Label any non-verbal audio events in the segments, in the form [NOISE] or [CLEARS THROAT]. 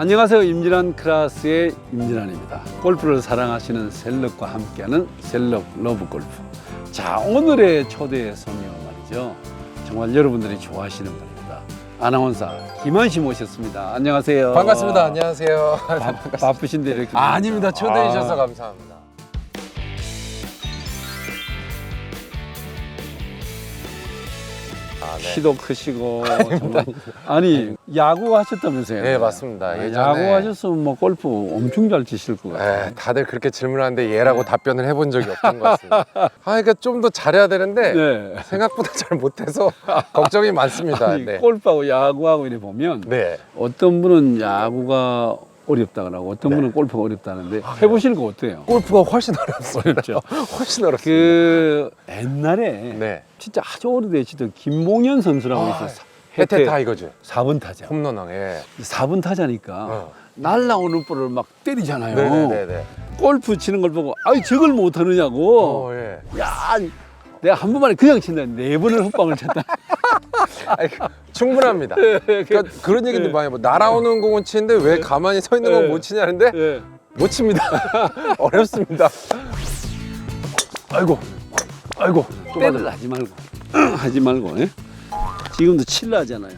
안녕하세요. 임진환 클라스의 임진환입니다. 골프를 사랑하시는 셀럽과 함께하는 셀럽 러브 골프. 자, 오늘의 초대 손님은 말이죠. 정말 여러분들이 좋아하시는 분입니다. 아나운서 김한 씨 모셨습니다. 안녕하세요. 반갑습니다. 안녕하세요. 바, 바쁘신데 이렇게. 아, 아닙니다. 초대해 주셔서 아, 감사합니다. 키도 크시고 정말 [LAUGHS] 아니 야구 하셨다면서요? 네, 맞습니다. 아, 예전에- 야구 하셨으면 뭐 골프 엄청 잘 치실 것 같아요. 네, 다들 그렇게 질문하는데 얘라고 답변을 해본 적이 없던 것 같습니다. [LAUGHS] 아, 그러니까 좀 더 잘해야 되는데 네. 생각보다 잘 못해서 [LAUGHS] 걱정이 많습니다. 아니, 네. 골프하고 야구하고 이래 보면 네. 어떤 분은 야구가 어렵다 그러고 어떤 네. 분은 골프가 어렵다는데 해보시는 거 어때요? 골프가 훨씬 어렵습니다. 어렵죠. [LAUGHS] 훨씬 어렵습니다. 그 옛날에 네. 진짜 아주 오래되시던 김봉현 선수라고 아, 있었어. 혜태 타이거즈 4번 타자. 홈런왕. 예. 4번 타자니까 어. 날라오는 볼을 막 때리잖아요. 네네네. 골프 치는 걸 보고 아이 저걸 못 하느냐고. 어, 예. 야, 내가 한 번만에 그냥 친다. 네 번을 헛방을 쳤다. [LAUGHS] 아니, 그, 충분합니다. 그러니까 그런 얘기도 네. 많이 뭐 날아오는 공은 치는데 왜 가만히 서 있는 건 네. 못 치냐는데 예. 못 칩니다. [LAUGHS] 어렵습니다. 아이고, 아이고, 좀 때를 하지 말고, [CLEARS THROAT] 하지 말고, 예? 지금도 칠라 하잖아요.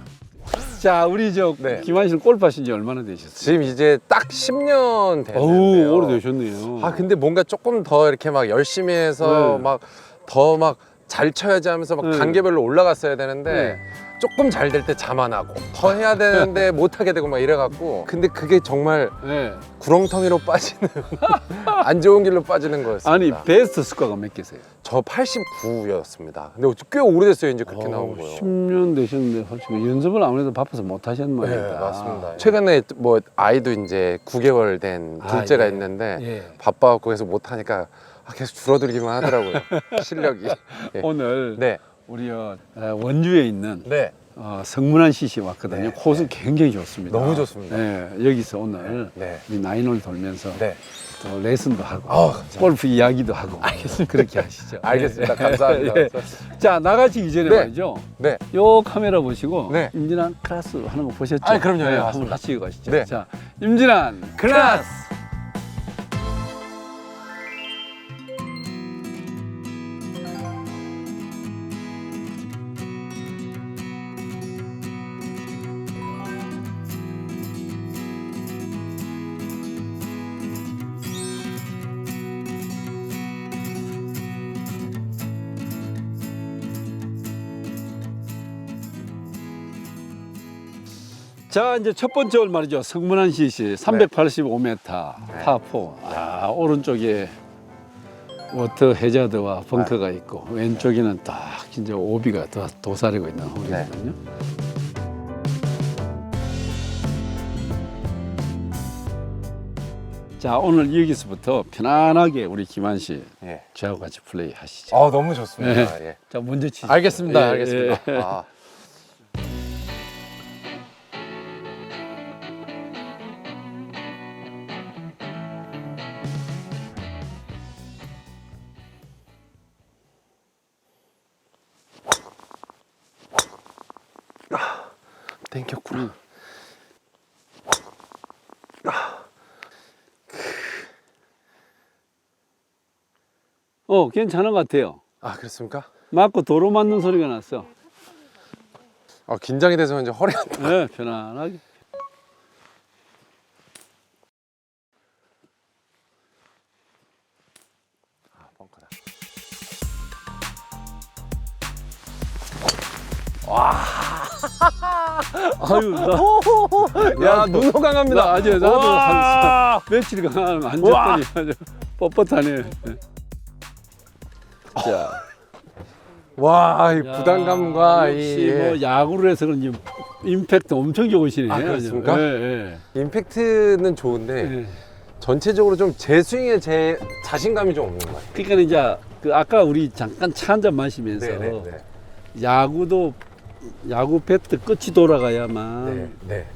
자, 우리 저 네. 김한 씨는 골프 하신 지 얼마나 되셨어요? 지금 이제 딱 10년 됐는데요. 어우, 오래되셨네요. 아 근데 뭔가 조금 더 이렇게 막 열심히 해서 네. 막 더 막 잘 쳐야지 하면서 막 네. 단계별로 올라갔어야 되는데 네. 조금 잘 될 때 자만하고 더 해야 되는데 [LAUGHS] 못 하게 되고 막 이래갖고 근데 그게 정말 예. 구렁텅이로 빠지는 [LAUGHS] 안 좋은 길로 빠지는 거였습니다. 아니, 베스트 스코어가 몇 개세요? 저 89였습니다. 근데 꽤 오래됐어요 이제 그렇게 나온 거요. 10년 되셨는데 훨씬 연습을 아무래도 바빠서 못 하셨는 네, 모양이다. 맞습니다. 최근에 뭐 아이도 이제 9개월 된 아, 둘째가 예. 있는데 예. 바빠갖고 해서 못 하니까 아, 계속 줄어들기만 하더라고요. [LAUGHS] 실력이. 예. 오늘 네. 우리 어, 원주에 있는 네. 어, 성문한 씨씨 왔거든요. 네, 코스 굉장히 좋습니다. 너무 좋습니다. 네, 여기서 오늘 네. 우리 나인홀 돌면서 네. 또 레슨도 하고 아우. 골프 이야기도 하고 그렇게 하시죠. [LAUGHS] 알겠습니다. 네. 감사합니다. 예. 자 나가시기 전에 네. 말이죠. 네. 요 카메라 보시고 네. 임진환 클라스 하는 거 보셨죠? 아, 그럼요. 예, 한번 맞습니다. 하시고 가시죠. 네. 자 임진환 클라스. 자 이제 첫 번째 홀 말이죠. 성문한 씨씨 385m 파4. 아 오른쪽에 워터 해저드와 벙커가 있고 왼쪽에는 딱 진짜 오비가 도, 도사리고 있는 홀이거든요. 자 오늘 여기서부터 편안하게 우리 김한 씨 예. 저하고 같이 플레이 하시죠. 아, 너무 좋습니다. 예. 자 먼저 치시죠. 알겠습니다. 예, 알겠습니다. 예. 아. 아, 괜찮은 것 같아요. 아, 그렇습니까? 맞고 도로 맞는 소리가 났어. 아, 긴장이 돼서 이제 허리 안 네, 편안하게. 아, 벙커다. 아유, 나, 야, 눈호 강합니다. 나 아주 나도 와! 한 며칠 강한 안 줬더니 아주 뻣뻣하네. 자, 와, 이 야, 부담감과 역시 이 예. 뭐 야구를 해서 그런지 임팩트 엄청 좋으시네. 아. 그렇습니까? 예, 임팩트는 예, 좋은데 예. 전체적으로 좀 제 스윙에 제 자신감이 좀 없는 것 같아요. 그러니까 이제 그 아까 우리 잠깐 차 한 잔 마시면서 네, 네, 네. 야구도 야구 배트 끝이 돌아가야만 네, 네.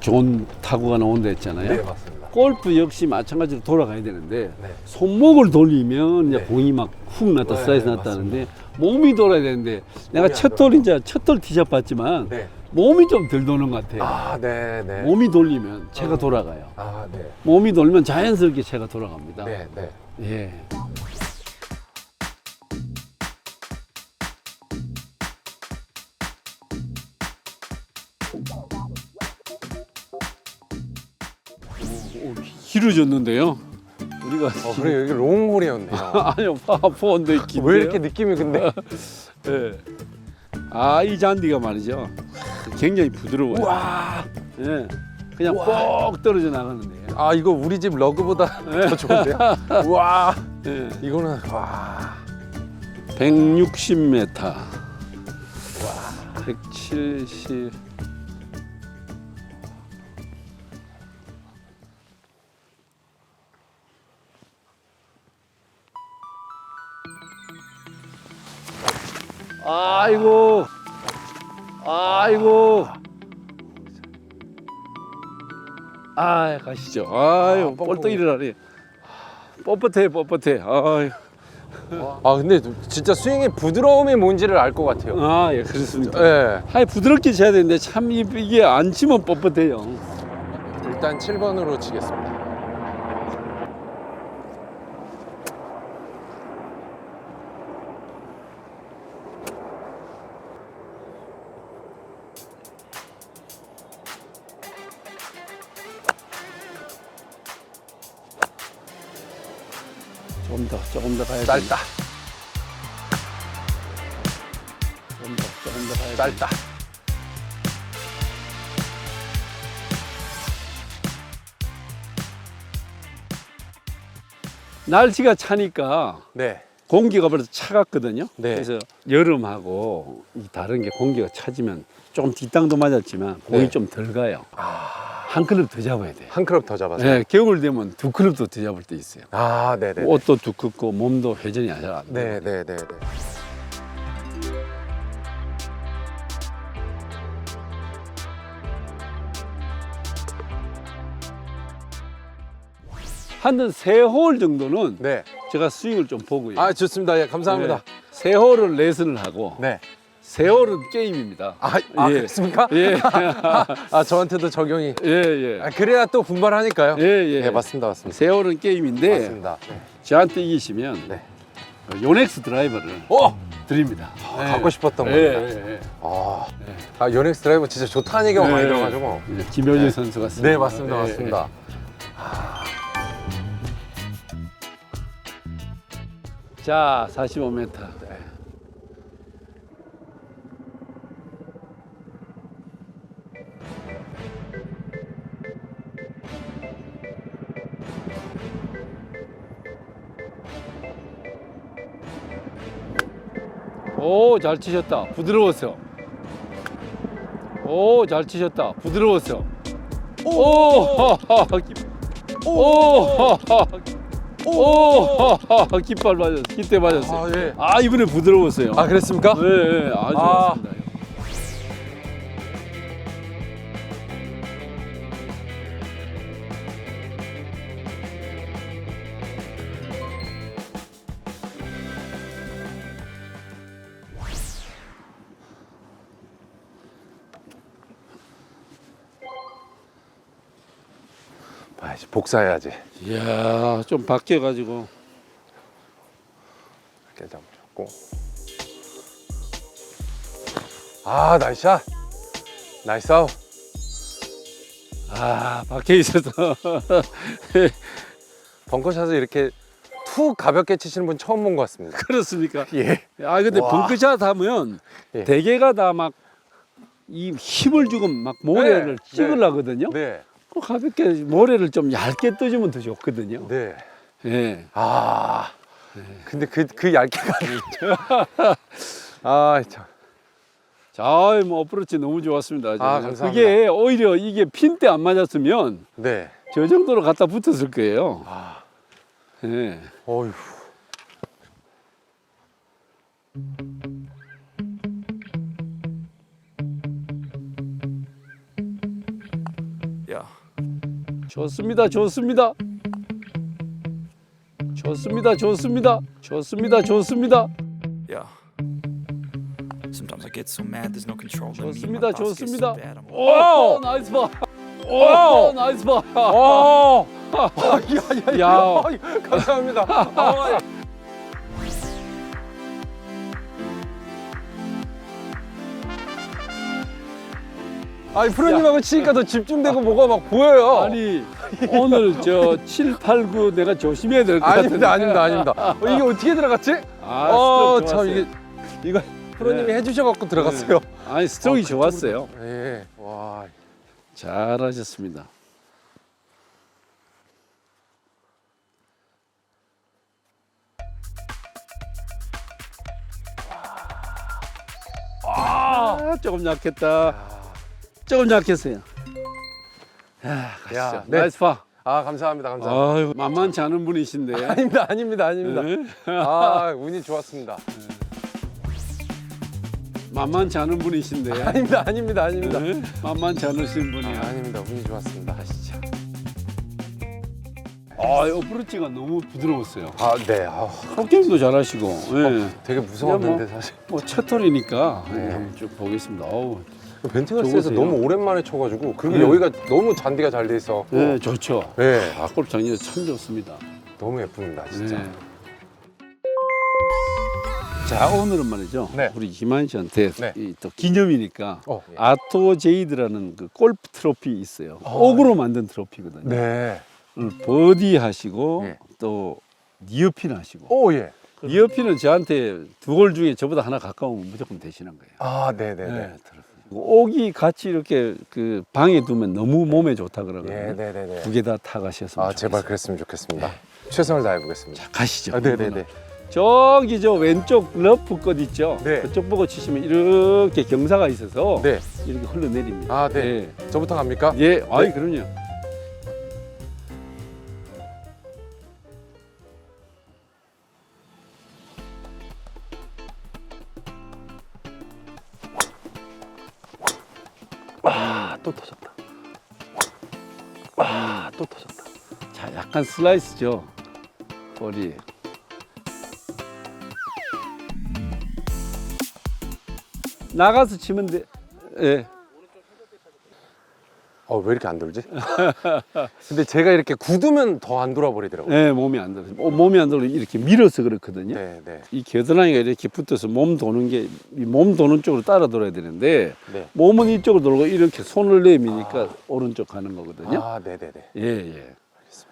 좋은 타구가 나온다 했잖아요. 네, 맞습니다. 골프 역시 마찬가지로 돌아가야 되는데 네. 손목을 돌리면 이제 네. 공이 막 훅 났다 네, 슬라이스 네, 났다는데 몸이 돌아야 되는데 내가 안첫홀 이제 첫홀 티샷 봤지만 네. 몸이 좀 덜 도는 것 같아요. 아, 네, 네. 몸이 돌리면 채가 어. 돌아가요. 아, 네. 몸이 돌면 자연스럽게 채가 돌아갑니다. 네, 네. 예. 길어졌는데요. 우리가 어, 그래 여기 롱홀이었네요. [LAUGHS] 아니요 있긴 왜 이렇게 느낌이 근데 [LAUGHS] 예. 아, 이 잔디가 말이죠. 굉장히 부드러워요. 와. 예. 그냥 뻑 떨어져 나가는데요. 아, 이거 우리 집 러그보다 네. 더 좋은데요? [LAUGHS] 와. 예. 이거는 와. 160m. 와. 170. 아이고. 아이고. 아, 가시죠. 아유, 아, 벌떡 일어나네. 뻣뻣해, 뻣뻣해. 아유. 아, 근데 진짜 스윙의 부드러움이 뭔지를 알 것 같아요. 아, 예, 그렇습니까? 예. 하이 부드럽게 쳐야 되는데 참 이- 이게 안 치면 뻣뻣해요. 일단 7번으로 치겠습니다. 조금 더, 가야 돼. 짧다. 조금 더, 조금 더 가야 돼. 짧다. 날씨가 차니까 네. 공기가 벌써 차갑거든요. 네. 그래서 여름하고 이 다른 게 공기가 차지면 조금 뒷땅도 맞았지만 공이 네. 좀덜 가요. 아, 한 클럽 더 잡아야 돼요. 한 클럽 더 잡았어요. 네, 겨울 되면 두 클럽도 더 잡을 때 있어요. 아, 네, 네. 옷도 두껍고 몸도 회전이 잘안 네, 돼요. 네, 네, 네. 한든 세 홀 정도는 네. 제가 스윙을 좀 보고요. 아, 좋습니다. 예, 감사합니다. 네. 세 홀을 레슨을 하고 네. 세 홀은 게임입니다. 아, 아 예. 그렇습니까? 예, [LAUGHS] 아, 저한테도 적용이. 예, 예. 아, 그래야 또 분발하니까요. 예, 예. 네, 맞습니다. 맞습니다. 세 홀은 게임인데 맞습니다. 네. 저한테 이기시면 네. 요넥스 드라이버를 오! 드립니다. 아, 갖고 싶었던 예, 겁니다. 예, 예. 아, 네. 아 연엑스 드라이버 진짜 좋다는 얘기가 많이 네. 들어가지고. 이제 김효진 네. 선수가 씁니다. 네, 맞습니다. 예, 맞습니다. 예. 자, 45m. 오, 잘 치셨다. 부드러웠어. 오, 잘 치셨다. 부드러웠어. [LAUGHS] 오, 오, 오, [LAUGHS] 깃발 맞았어. 깃대 맞았어요. 아, 예. 아, 이번에 부드러웠어요. 아, 그랬습니까? 네, 네, 아주 아. 좋습니다. 복사해야지. 이야, 좀 바뀌어가지고. 이렇게 잡고. 아, 나이스 샷. 나이스 아웃. 아, 박혀 있어서. [LAUGHS] 벙커샷을 이렇게 툭 가볍게 치시는 분 처음 본 것 같습니다. 그렇습니까? [LAUGHS] 예. 아, 근데 와. 벙크샷 하면 예. 대개가 다 막 이 힘을 주고 막 모래를 네, 찍으려거든요. 네. 그 가볍게 모래를 좀 얇게 떠주면 더 좋거든요. 네. 예. 아. 근데 그, 그 얇게가. [LAUGHS] 아, 참. 자, 뭐 어프로치 너무 좋았습니다. 아, 감사합니다. 그게 오히려 이게 핀 때 안 맞았으면 네. 저 정도로 갖다 붙었을 거예요. 아, 예. 어휴. 좋습니다. 좋습니다. 좋습니다. 좋습니다. 좋습니다. 좋습니다. Sometimes I get so mad there's no control in me. 좋습니다, 좋습니다. 오, 나이스 봐. 오, 나이스 봐. 어. 야, 야, 야. 야. 감사합니다. 아니 프로님하고 치니까 더 집중되고 뭐가 막 보여요. 아니 오늘 저 7, 8, 9 내가 조심해야 될 것 같은데. 아닙니다, 아닙니다, 아닙니다. 어, 이게 어떻게 들어갔지? 아, 어, 스트로크 참 좋았어요. 이게 이거 프로님이 네. 해주셔갖고 들어갔어요. 아니 스트로크 좋았어요. 예, 와, 잘하셨습니다. 아, 조금 약했다. 조금 약했어요. 야, 가시죠. 야, 네. 나이스 파. 아 감사합니다, 감사합니다. 아유, 만만치 않은 분이신데. [LAUGHS] 아 닙니다, 아닙니다, 아닙니다. 네? 아 운이 좋았습니다. 만만치 않은 분이신데. [LAUGHS] 아닙니다, 아닙니다, 아닙니다. 네? 만만치 않으신 아, 분이야. 아 닙니다, 운이 좋았습니다. 가시죠. 아, 이 어프로치가 너무 부드러웠어요. 아, 네. 아, 속게임도 잘하시고. 예. 되게 무서웠는데 뭐- 사실. 뭐 첫털이니까 네. 한번 쭉 보겠습니다. 어우, 벤트가스에서 좋으세요. 너무 오랜만에 쳐가지고 그리고 네. 여기가 너무 잔디가 잘 돼 있어. 네, 좋죠. 네. 아, 골프장이 참 좋습니다. 너무 예쁩니다, 진짜. 네. 자, 오늘은 말이죠. 네. 우리 김한 씨한테 네. 이또 기념이니까 어, 예. 아토 제이드라는 그 골프 트로피 있어요. 아, 옥으로 만든 트로피거든요. 네. 오늘 버디 하시고 네. 또 니어핀 하시고. 오 예. 니어핀은 저한테 두 골 중에 저보다 하나 가까우면 무조건 되시는 거예요. 아, 네, 네, 네, 네. 들었어요. 옥이 같이 이렇게 그 방에 두면 너무 몸에 좋다 예, 그러거든요. 네, 네, 네. 두 개 다 타가셨으면 아, 제발 좋겠어요. 그랬으면 좋겠습니다. 최선을 다해 보겠습니다. 자, 가시죠. 아, 네, 네, 네. 저기 저 왼쪽 러프 끝 있죠? 네. 그쪽 보고 치시면 이렇게 경사가 있어서 네. 이렇게 흘러내립니다. 아, 네. 저부터 갑니까? 예, 예. 아이 그럼요. 약간 슬라이스죠. 볼이. 나가서 치면 돼. 예. 어, 왜 이렇게 안 돌지? [LAUGHS] 근데 제가 이렇게 굳으면 더 안 돌아버리더라고요. 예, 몸이 안 들어. 어, 몸이 안 들어 이렇게 밀어서 그렇거든요. 네, 네. 이 겨드랑이가 이렇게 붙어서 몸 도는 게 몸 도는 쪽으로 따라 돌아야 되는데 네. 몸은 이쪽으로 돌고 이렇게 손을 내미니까 오른쪽 가는 거거든요. 아, 네, 네, 네. 예, 예.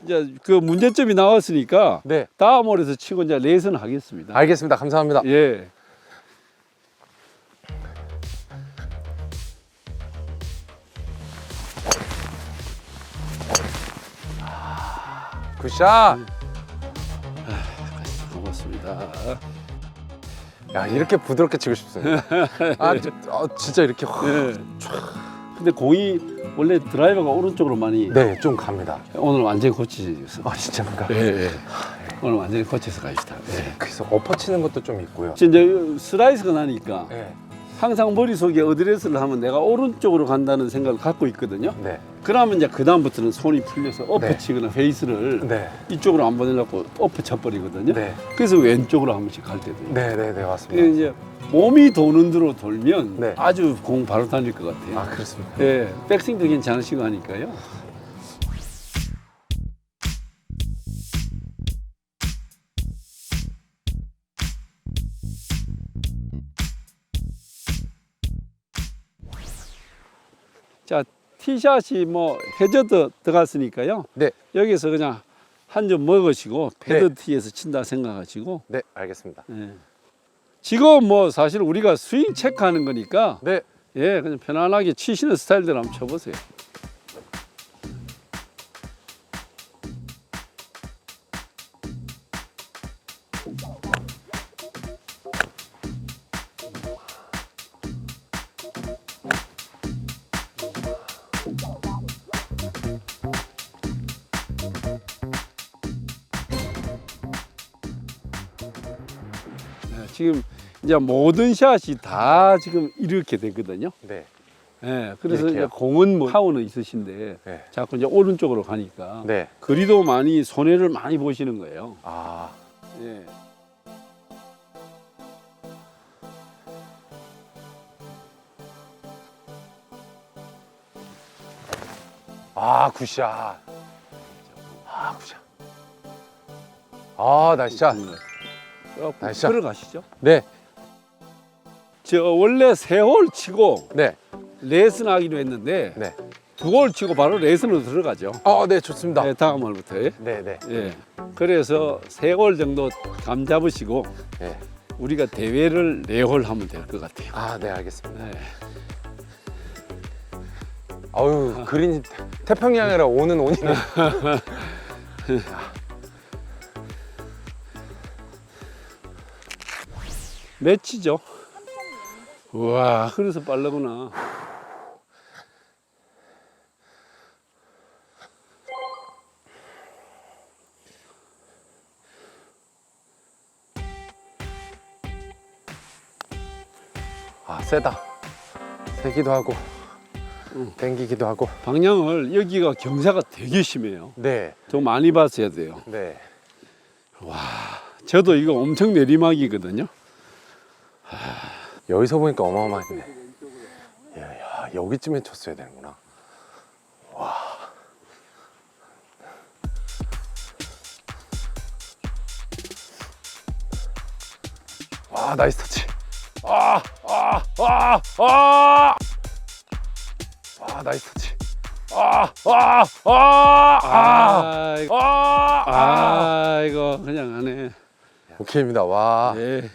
이제 그 문제점이 나왔으니까 네. 다음 홀에서 치고 이제 레슨 하겠습니다. 알겠습니다. 감사합니다. 예. 굿샷. 고맙습니다. 야, 이렇게 부드럽게 치고 싶습니다. 아, 저- 어, 진짜 이렇게 확. 예. 근데 공이 원래 드라이버가 오른쪽으로 많이 네, 좀 갑니다. 오늘 완전히 고치셔서. 아, 진짜입니까? 예, 예. 오늘 완전히 고쳐서 가시다. 예. 그래서 엎어 치는 것도 좀 있고요. 이제 스라이스가 나니까 네. 항상 머릿속에 어드레스를 하면 내가 오른쪽으로 간다는 생각을 갖고 있거든요. 네. 그러면 이제 그다음부터는 손이 풀려서 엎어 네. 치거나 페이스를 네. 이쪽으로 안 보내려고 엎어 쳐버리거든요. 네. 그래서 왼쪽으로 한 번씩 갈 때도. 네, 네, 네, 그 맞습니다. 이제 몸이 도는 대로 돌면 네. 아주 공 바로 다닐 것 같아요. 아, 그렇습니까? 예, 백스윙도 괜찮으시고 하니까요. 자, 티샷이 뭐 해저드 들어갔으니까요. 네. 여기서 그냥 한 점 먹으시고 패드 네. 티에서 친다 생각하시고 네, 알겠습니다. 예. 지금 뭐 사실 우리가 스윙 체크하는 거니까 네. 예, 그냥 편안하게 치시는 스타일대로 한번 쳐보세요. 지금 이제 모든 샷이 다 지금 이렇게 되거든요. 네. 예, 그래서 이제 공은 뭐 파워는 네. 있으신데 네. 자꾸 이제 오른쪽으로 가니까 네. 거리도 많이 손해를 많이 보시는 거예요. 아. 예. 아, 굿샷. 아, 굿샷. 아, 나 진짜. 조금 나이스샷. 들어가시죠. 네, 저 원래 세홀 치고 네, 레슨 하기로 했는데 네. 두홀 치고 바로 레슨으로 들어가죠. 어, 네 좋습니다. 네, 다음 홀부터. 예. 네, 네, 예. 그래서 세홀 정도 감 잡으시고 네. 우리가 대회를 네홀 하면 될 것 같아요. 아, 네 알겠습니다. 네. 아유 그린이 태평양이라 오는 온이네. [LAUGHS] 매치죠. 우와, 그래서 빠르구나. 아 세다. 세기도 하고, 땡기기도 하고. 방향을 여기가 경사가 되게 심해요. 네, 더 많이 봤어야 돼요. 네. 저도 이거 엄청 내리막이거든요. 여기서 보니까 어마어마했네. 야, 야 여기쯤에 쳤어야 되는구나. 와. 와 나이스 터치. 아, 아, 아, 아. 아 나이스 터치. 아, 아, 아, 아, 아, 아, 아. 아, 이거 그냥 하네. 오케이입니다. 와. 네.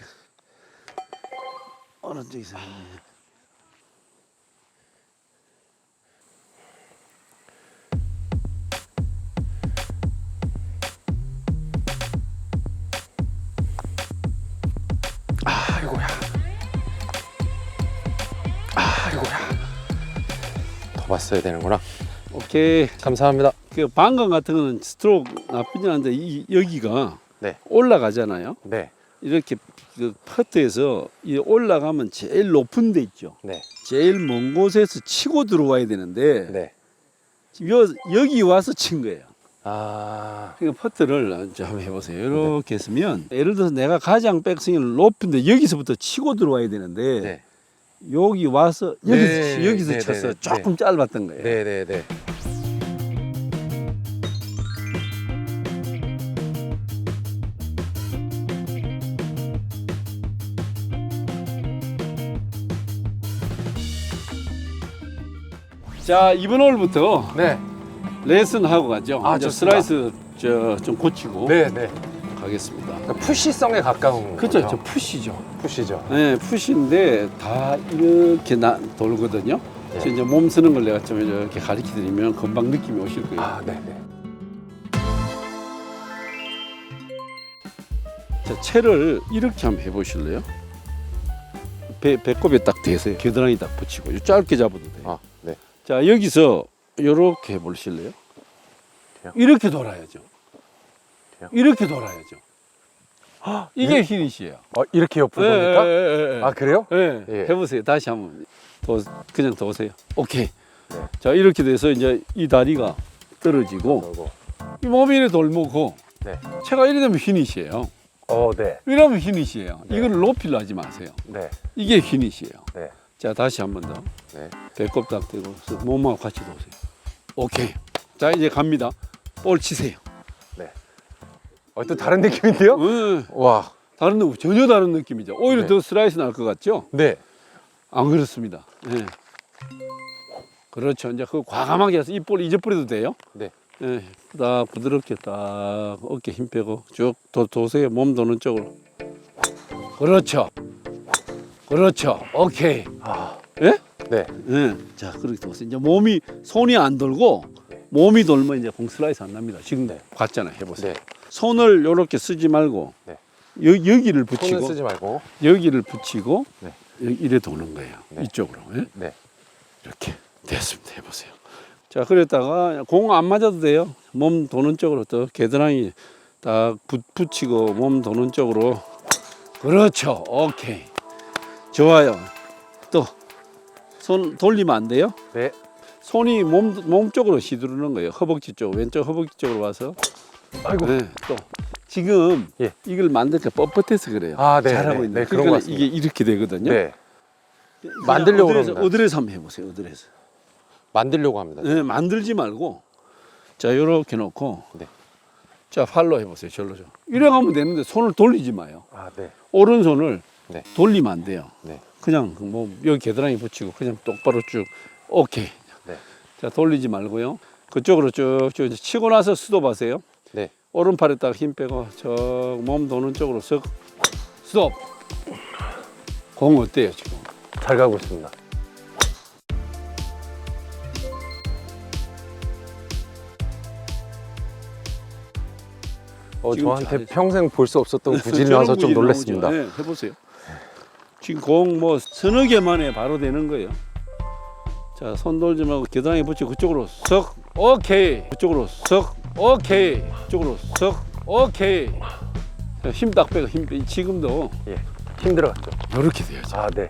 오른쪽에서. 아이고야. 아이고야. 더 봤어야 되는구나. 오케이. 감사합니다. 그 방금 같은 거는 스트로크 나쁘지 않은데 이, 여기가 네. 올라가잖아요. 네. 이렇게 그 퍼트에서 이 올라가면 제일 높은 데 있죠. 네. 제일 먼 곳에서 치고 들어와야 되는데 네. 여, 여기 와서 친 거예요. 아. 그러니까 퍼트를 한번 해보세요. 이렇게 했으면 예를 들어서 내가 가장 백스윙을 높은데 여기서부터 치고 들어와야 되는데 네. 여기 와서 여기서 네, 치- 여기서 네, 쳐서 네, 네. 조금 짧았던 거예요. 네, 네, 네. 자 이번 홀부터 네. 레슨 하고 가죠. 아, 이제 좋습니다. 슬라이스 저 좀 고치고 네, 네. 가겠습니다. 그러니까 푸시성에 가까운 그죠, 거죠. 저 푸시죠. 푸시죠. 네, 푸시인데 다 이렇게 나, 돌거든요. 네. 그래서 이제 몸 쓰는 걸 내가 좀 이렇게 가르쳐 드리면 금방 느낌이 오실 거예요. 아, 네, 네. 자, 채를 이렇게 한번 해보실래요? 배, 배꼽에 딱 대세요. 겨드랑이 딱 붙이고 짧게 잡아도 돼요. 아, 네. 자, 여기서 이렇게 해보실래요? 돼요? 이렇게 돌아야죠. 돼요? 이렇게 돌아야죠. 이게 휘닛이에요. 어, 이렇게 옆으로 예, 보니까? 예, 예, 예. 아, 그래요? 예, 예. 해보세요. 다시 한번 더 그냥 도세요. 오케이. 네. 자 이렇게 돼서 이제 이 다리가 떨어지고 이 몸이 이래 돌보고 네. 채가 이래 되면 휘닛이에요. 어, 네. 이러면 휘닛이에요. 네. 이걸 높이려 하지 마세요. 네. 이게 휘닛이에요. 네. 자 다시 한 번 더. 네. 배꼽 딱 대고 몸하고 같이 도세요. 오케이. 자 이제 갑니다. 볼 치세요. 어, 또 다른 느낌인데요? 어, 와. 다른 느낌 전혀 다른 느낌이죠. 오히려 네. 더 슬라이스 날 것 같죠? 네. 안 그렇습니다. 예. 그렇죠. 이제 그 과감하게 해서 이볼 잊어버려도 돼요. 네. 예. 딱 부드럽게 딱 어깨 힘 빼고 쭉 도, 도세요. 몸 도는 쪽으로. 그렇죠. 그렇죠. 오케이. 아. 예? 네. 예. 자, 그렇게 도세요. 이제 몸이 손이 안 돌고 몸이 돌면 이제 공 슬라이스 안 납니다. 지금 네. 봤잖아요. 해보세요. 네. 손을 이렇게 쓰지 말고 네. 여, 여기를 붙이고 쓰지 말고. 여기를 붙이고 네. 이래 도는 거예요. 네. 이쪽으로. 예? 네. 이렇게 됐습니다. 해보세요. 자, 그랬다가 공 안 맞아도 돼요. 몸 도는 쪽으로 또 겨드랑이 딱 붙, 붙이고 몸 도는 쪽으로. 그렇죠. 오케이. 좋아요. 또 손 돌리면 안 돼요. 네. 손이 몸, 몸 쪽으로 휘두르는 거예요. 허벅지 쪽, 왼쪽 허벅지 쪽으로 와서. 아이고. 네, 또 지금 예. 이걸 만들 때 뻣뻣해서 그래요. 아, 네, 잘하고 네, 있는. 네, 그런 그러니까 것 같습니다. 이게 이렇게 되거든요. 네. 그냥 만들려고 어드레스. 어드레스 한번 해보세요. 어드레스. 만들려고 합니다. 네, 만들지 말고 자 요렇게 놓고 네. 자 팔로 해보세요. 절로 좀. 이래 가면 되는데 손을 돌리지 마요. 아, 네. 오른손을 네. 돌리면 안 돼요. 네. 그냥 그뭐 여기 겨드랑이 붙이고 그냥 똑바로 쭉 오케이. 네. 자 돌리지 말고요. 그쪽으로 쭉쭉 이제 치고 나서 스톱 하세요. 네. 오른팔에다가 힘 빼고 저 몸 도는 쪽으로 쓱 스톱. 공 어때요 지금? 잘 가고 있습니다. 어, 지금 저한테 잘했어요. 평생 볼 수 없었던 구질이 [LAUGHS] 저런 나와서 좀 구질이 놀랐습니다. 네, 해보세요. 지금 공 뭐 서너 개 만에 바로 되는 거예요. 자, 손 돌지 말고 겨드랑이 붙이고 그쪽으로 석 오케이. 그쪽으로 석 오케이. 그쪽으로 석 오케이. 자, 힘딱 빼고 힘 빼. 지금도 예. 힘들어갔죠. 이렇게 돼야죠. 아, 네.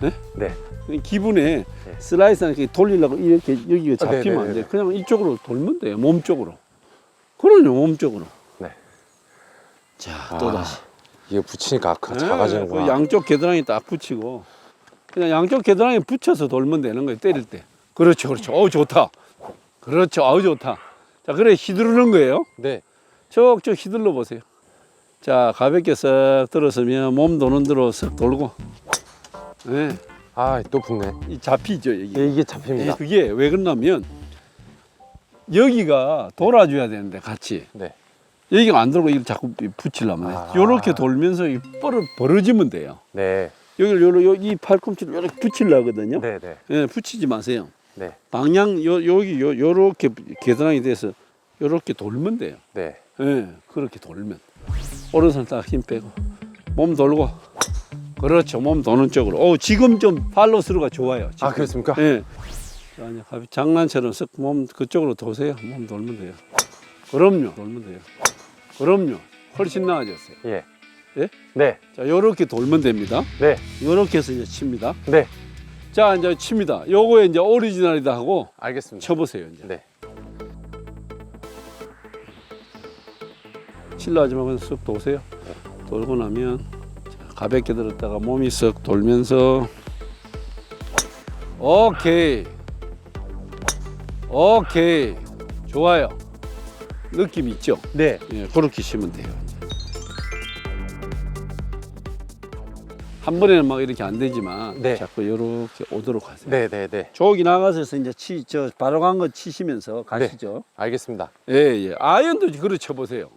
네? 네. 기분에 슬라이스는 이렇게 돌리려고 이렇게 여기가 아, 네, 잡히면 네, 안 돼. 네. 그냥 이쪽으로 돌면 돼요. 몸 쪽으로. 그럼요, 몸 쪽으로. 네. 자, 또 아, 다시. 이게 붙이니까 아까 네, 작아지는구나. 그 양쪽 겨드랑이 딱 붙이고 그냥 양쪽 겨드랑이 붙여서 돌면 되는 거예요. 때릴 때. 그렇죠, 그렇죠. 어우 좋다. 그렇죠, 아우 좋다. 자, 그래 휘두르는 거예요. 네. 쭉쭉 휘둘러 보세요. 자, 가볍게 쓱 들어서면 몸 도는 대로 쓱 돌고. 네, 아, 또 붙네. 이 잡히죠 여기. 예, 이게 예, 잡힙니다. 그게 왜 그러냐면 여기가 돌아줘야 되는데 같이 네. 여기가 안 돌고 이걸 자꾸 붙이려면 아. 이렇게 돌면서 이 뻘을 벌어지면 돼요. 네. 여기를 요러 요, 이 팔꿈치를 이렇게 붙이려거든요. 네, 네. 예, 붙이지 마세요. 네. 방향 요 여기 요 요렇게 계단이 돼서 요렇게 돌면 돼요. 네. 예, 그렇게 돌면 오른손 딱 힘 빼고 몸 돌고 그렇죠. 몸 도는 쪽으로. 오, 지금 좀 팔로스루가 좋아요. 지금. 아, 그렇습니까? 예. 가볍- 장난처럼 쓱 몸 그쪽으로 도세요. 몸 돌면 돼요. 그럼요. 돌면 돼요. 그럼요. 훨씬 나아졌어요. 예. 예? 네. 자, 요렇게 돌면 됩니다. 네. 요렇게 해서 이제 칩니다. 네. 자, 이제 칩니다. 요거에 이제 오리지널이다 하고 알겠습니다. 쳐보세요, 이제. 네. 칠라 하지 말고 쓱 도세요. 돌고 나면 자, 가볍게 들었다가 몸이 쓱 돌면서 오케이. 오케이. 좋아요. 느낌 있죠? 네. 예, 그렇게 치면 돼요. 한 번에는 막 이렇게 안 되지만 네. 자꾸 이렇게 오도록 하세요. 네, 네, 네. 저기 나가서 이제 치, 저 바로 간 거 치시면서 가시죠. 알겠습니다. 예, 예. 아이언도 그렇게 쳐보세요.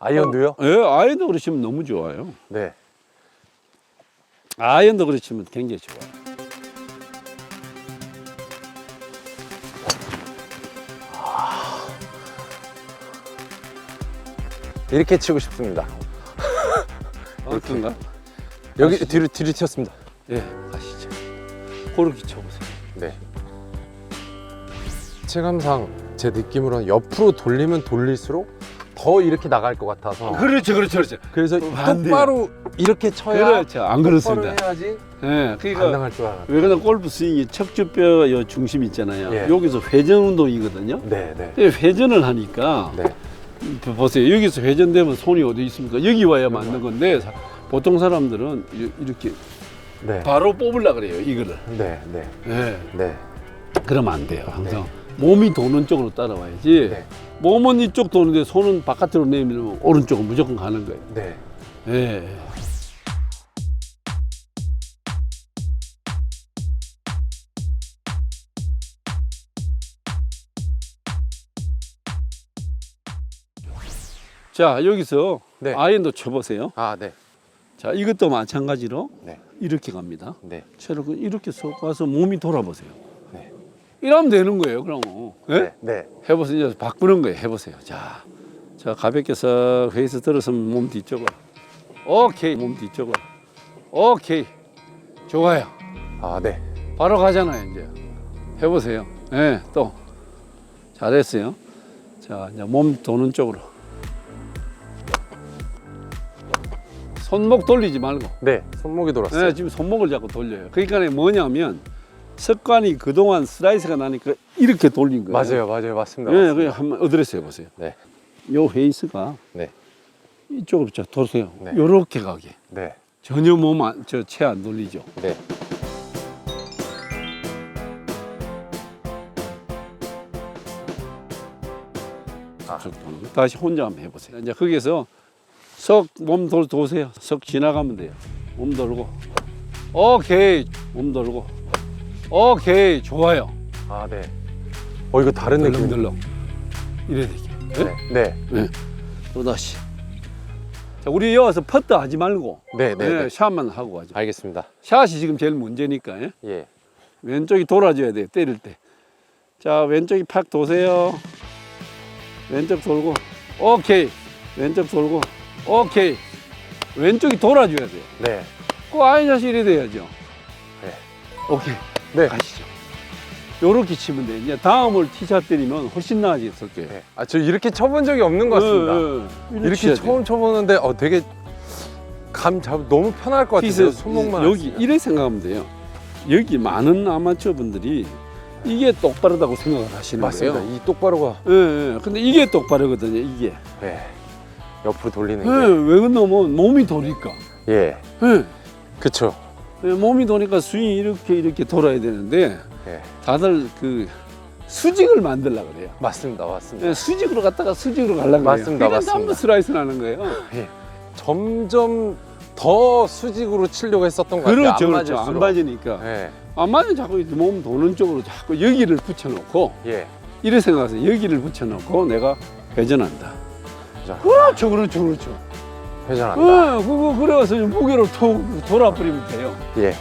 아이언도요? 예, 아이언도 그렇게 치면 너무 좋아요. 네. 아이언도 그렇게 치면 굉장히 좋아요. 이렇게 치고 싶습니다. [LAUGHS] 어떤가? 여기 뒤로 뒤로 튀었습니다. 예, 가시죠. 그렇게 쳐보세요. 네. 체감상 제 느낌으로는 옆으로 돌리면 돌릴수록 더 이렇게 나갈 것 같아서 그렇죠, 그렇죠, 그렇죠. 그래서 반대야. 똑바로 이렇게 쳐야 그렇죠. 안 그렇습니다. 해야지 예, 그러니까 가능할 줄 알았는데. 왜 그러냐 골프 스윙이 척추뼈 요 중심 있잖아요. 예. 여기서 회전 운동이거든요. 네, 네. 이 회전을 하니까 네. 보- 보세요. 여기서 회전되면 손이 어디 있습니까? 여기 와야 맞는 건데 사- 보통 사람들은 이- 이렇게 네. 바로 뽑으려 그래요. 이거를. 네, 네. 예. 네. 그러면 안 돼요. 항상 몸이 도는 쪽으로 따라와야지. 네. 몸은 이쪽 도는데 손은 바깥으로 내밀면 오른쪽은 무조건 가는 거예요. 네. 예. 자 여기서 네. 아이언도 쳐보세요. 아, 네. 자 이것도 마찬가지로 네. 이렇게 갑니다. 네. 채로 이렇게 쏙 와서 몸이 돌아보세요. 네. 이러면 되는 거예요. 그럼 예? 네. 네. 해보세요. 이제 바꾸는 거예요. 해보세요. 자, 자 가볍게 서 회에서 들어서 몸 뒤쪽으로. 오케이. 몸 뒤쪽으로. 오케이. 좋아요. 아, 네. 바로 가잖아요. 이제 해보세요. 예, 또 잘했어요. 자, 이제 몸 도는 쪽으로. 손목 돌리지 말고. 네, 손목이 돌았어요. 네, 지금 손목을 자꾸 돌려요. 그러니까 뭐냐면 석관이 그동안 슬라이스가 나니까 이렇게 돌린 거예요. 맞아요, 맞아요, 맞습니다. 네, 그냥 한번 어드레스 해보세요. 네, 요 헤이스가 네, 이쪽으로 자 돌세요. 네. 요렇게 가게. 네, 전혀 몸안저체안 돌리죠. 네. 아, 다시 혼자 한번 해보세요. 이제 거기에서 석몸돌 도세요. 석 지나가면 돼요. 몸 돌고. 오케이. 몸 돌고. 오케이. 좋아요. 아, 네. 어, 이거 다른 느낌. 덜렁덜렁. 이래 되죠. 네. 네. 또 다시. 자, 우리 여기서 퍼트 하지 말고 네, 네. 네, 네. 샷만 하고 가죠. 알겠습니다. 샷이 지금 제일 문제니까. 예? 예. 왼쪽이 돌아줘야 돼요. 때릴 때. 자, 왼쪽이 팍 도세요. 왼쪽 돌고. 오케이. 왼쪽 돌고. 오케이. 왼쪽이 돌아줘야 돼요. 네. 꼭 아이샷이 이래 돼야죠. 네. 오케이. 네. 가시죠. 요렇게 치면 돼요. 이제 다음을 티샷 때리면 훨씬 거예요. 네. 아, 저 이렇게 쳐본 적이 없는 것 같습니다. 예, 예. 이렇게 돼요. 처음 쳐보는데 어, 되게 감 잡 너무 편할 것 같아요. 손목만 여기. 이래 생각하면 돼요. 여기 많은 아마추어 분들이 이게 똑바르다고 생각을 하시는 맞습니다. 거예요. 이 똑바로가 예, 예. 근데 이게 똑바르거든요. 이게. 네. 옆으로 돌리는 예, 게. 왜 그러면 몸이 도니까. 예. 예. 그쵸. 예, 몸이 도니까 스윙이 이렇게 이렇게 돌아야 되는데 예. 다들 그 수직을 만들려고 그래요. 맞습니다. 맞습니다. 예, 수직으로 갔다가 수직으로 가려고 맞습니다, 그래요. 맞습니다. 한번 슬라이스 나는 거예요. 점점 더 수직으로 치려고 했었던 것 같아요. 그렇죠, 안 그렇죠. 맞을수록. 맞으니까. 예. 안 맞으면 자꾸 이렇게 몸 도는 쪽으로 자꾸 여기를 붙여놓고 예. 이래 생각해서 여기를 붙여놓고 내가 회전한다. 자, 그렇죠, 그렇죠, 그렇죠. 회전한다. 예, 그거 그래서 무게로 톡 돌아버리면 돼요. 예.